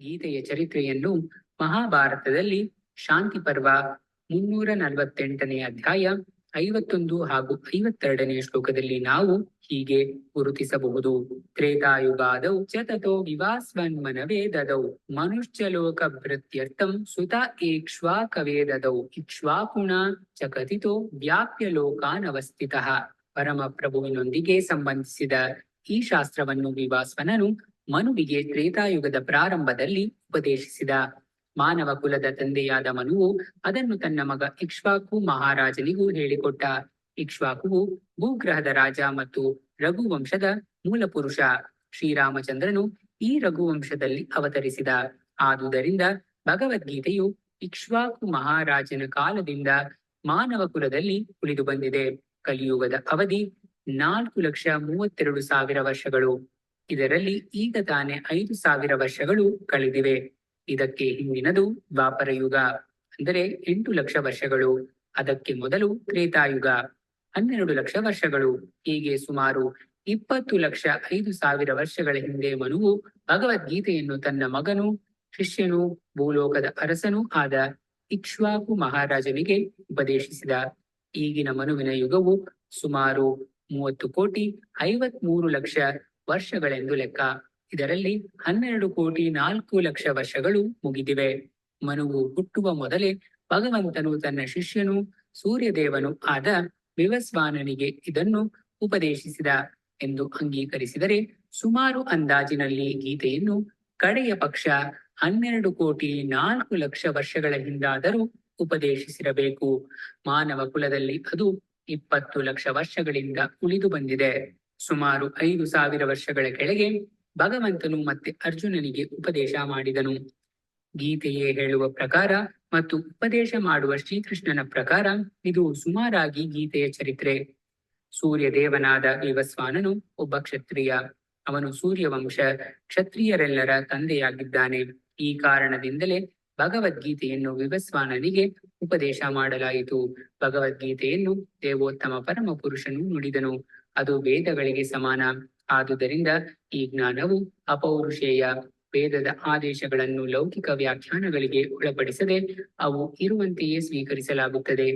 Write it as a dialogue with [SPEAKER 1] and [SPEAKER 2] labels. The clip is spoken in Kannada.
[SPEAKER 1] ಗೀತೆಯ ಚರಿತ್ರೆಯನ್ನು ಮಹಾಭಾರತದಲ್ಲಿ ಶಾಂತಿ ಪರ್ವ ಮುನ್ನೂರ ನಲವತ್ತೆಂಟನೇ ಅಧ್ಯಾಯ ಐವತ್ತೊಂದು ಹಾಗೂ ಐವತ್ತೆರಡನೇ ಶ್ಲೋಕದಲ್ಲಿ ನಾವು ಹೀಗೆ ಗುರುತಿಸಬಹುದು. ತ್ರೇತಾಯುಗಾದೌ ಚತತೋ ವಿವಾಸ್ವನ್ಮನವೇ ದದೌ, ಮನುಷ್ಯಲೋಕ ಭೃತ್ಯರ್ಥಂ ಸುತ ಏಕ್ಷ್ವಾಕವೇ ದದೌ ಇಕ್ಷ್ವಾಕುಣ ಚ ಕಥಿತೋ ವ್ಯಾಪ್ಯ ಲೋಕಾನವಸ್ಥಿತಃ. ಪರಮ ಪ್ರಭುವಿನೊಂದಿಗೆ ಸಂಬಂಧಿಸಿದ ಈ ಶಾಸ್ತ್ರವನ್ನು ವಿವಾಸ್ವನನು ಮನುವಿಗೆ ತ್ರೇತಾಯುಗದ ಪ್ರಾರಂಭದಲ್ಲಿ ಉಪದೇಶಿಸಿದ. ಮಾನವ ಕುಲದ ತಂದೆಯಾದ ಮನುವು ಅದನ್ನು ತನ್ನ ಮಗ ಇಕ್ಷ್ವಾಕು ಮಹಾರಾಜನಿಗೂ ಹೇಳಿಕೊಟ್ಟ. ಇಕ್ಷ್ವಾಕುವು ಭೂಗ್ರಹದ ರಾಜ ಮತ್ತು ರಘುವಂಶದ ಮೂಲ ಪುರುಷ ಶ್ರೀರಾಮಚಂದ್ರನು ಈ ರಘುವಂಶದಲ್ಲಿ ಅವತರಿಸಿದ. ಆದುದರಿಂದ ಭಗವದ್ಗೀತೆಯು ಇಕ್ಷ್ವಾಕು ಮಹಾರಾಜನ ಕಾಲದಿಂದ ಮಾನವ ಕುಲದಲ್ಲಿ ಉಳಿದು ಬಂದಿದೆ. ಕಲಿಯುಗದ ಅವಧಿ ನಾಲ್ಕು ಲಕ್ಷ ಮೂವತ್ತೆರಡು ಸಾವಿರ ವರ್ಷಗಳು. ಇದರಲ್ಲಿ ಈಗ ತಾನೇ ಐದು ಸಾವಿರ ವರ್ಷಗಳು ಕಳೆದಿವೆ. ಇದಕ್ಕೆ ಹಿಂದಿನದು ದ್ವಾಪರ ಯುಗ ಅಂದರೆ ಎಂಟು ಲಕ್ಷ ವರ್ಷಗಳು. ಅದಕ್ಕೆ ಮೊದಲು ತ್ರೇತಾಯುಗ. ಹನ್ನೆರಡು ಲಕ್ಷ ವರ್ಷಗಳು. ಹೀಗೆ ಸುಮಾರು ಇಪ್ಪತ್ತು ಲಕ್ಷ ಐದು ಸಾವಿರ ವರ್ಷಗಳ ಹಿಂದೆ ಮನುವು ಭಗವದ್ಗೀತೆಯನ್ನು ತನ್ನ ಮಗನು, ಶಿಷ್ಯನು, ಭೂಲೋಕದ ಅರಸನೂ ಆದ ಇಕ್ಷ್ವಾಕು ಮಹಾರಾಜನಿಗೆ ಉಪದೇಶಿಸಿದ. ಈಗಿನ ಮನುವಿನ ಯುಗವು ಸುಮಾರು ಮೂವತ್ತು ಕೋಟಿ ಐವತ್ ಮೂರು ಲಕ್ಷ ವರ್ಷಗಳೆಂದು ಲೆಕ್ಕ. ಇದರಲ್ಲಿ ಹನ್ನೆರಡು ಕೋಟಿ ನಾಲ್ಕು ಲಕ್ಷ ವರ್ಷಗಳು ಮುಗಿದಿವೆ. ಮನುವು ಹುಟ್ಟುವ ಮೊದಲೇ ಭಗವಂತನು ತನ್ನ ಶಿಷ್ಯನು, ಸೂರ್ಯದೇವನು ಆದ ವಿವಸ್ವಾನನಿಗೆ ಇದನ್ನು ಉಪದೇಶಿಸಿದ ಎಂದು ಅಂಗೀಕರಿಸಿದರೆ ಸುಮಾರು ಅಂದಾಜಿನಲ್ಲಿ ಗೀತೆಯನ್ನು ಕಡೆಯ ಪಕ್ಷ ಹನ್ನೆರಡು ಕೋಟಿ ನಾಲ್ಕು ಲಕ್ಷ ವರ್ಷಗಳ ಹಿಂದಾದರೂ ಉಪದೇಶಿಸಿರಬೇಕು. ಮಾನವ ಕುಲದಲ್ಲಿ ಅದು ಇಪ್ಪತ್ತು ಲಕ್ಷ ವರ್ಷಗಳಿಂದ ಉಳಿದು ಬಂದಿದೆ. ಸುಮಾರು ಐದು ಸಾವಿರ ವರ್ಷಗಳ ಕೆಳಗೆ ಭಗವಂತನು ಮತ್ತೆ ಅರ್ಜುನನಿಗೆ ಉಪದೇಶ ಮಾಡಿದನು. ಗೀತೆಯೇ ಹೇಳುವ ಪ್ರಕಾರ ಮತ್ತು ಉಪದೇಶ ಮಾಡುವ ಶ್ರೀಕೃಷ್ಣನ ಪ್ರಕಾರ ಇದು ಸುಮಾರಾಗಿ ಗೀತೆಯ ಚರಿತ್ರೆ. ಸೂರ್ಯ ದೇವನಾದ ವಿವಸ್ವಾನನು ಒಬ್ಬ ಕ್ಷತ್ರಿಯ. ಅವನು ಸೂರ್ಯವಂಶ, ಕ್ಷತ್ರಿಯರೆಲ್ಲರ ತಂದೆಯಾಗಿದ್ದಾನೆ. ಈ ಕಾರಣದಿಂದಲೇ ಭಗವದ್ಗೀತೆಯನ್ನು ವಿವಸ್ವಾನನಿಗೆ ಉಪದೇಶ ಮಾಡಲಾಯಿತು. ಭಗವದ್ಗೀತೆಯನ್ನು ದೇವೋತ್ತಮ ಪರಮ ಪುರುಷನು ನುಡಿದನು. ಅದು ವೇದಗಳಿಗೆ ಸಮಾನ. ಆದುದರಿಂದ ಈ ಜ್ಞಾನವು ಅಪೌರುಷೇಯ. ವೇದದ ಆದೇಶಗಳನ್ನು ಲೌಕಿಕ ವ್ಯಾಖ್ಯಾನಗಳಿಗೆ ಒಳಪಡಿಸದೆ ಅವು ಇರುವಂತೆಯೇ ಸ್ವೀಕರಿಸಲಾಗುತ್ತದೆ.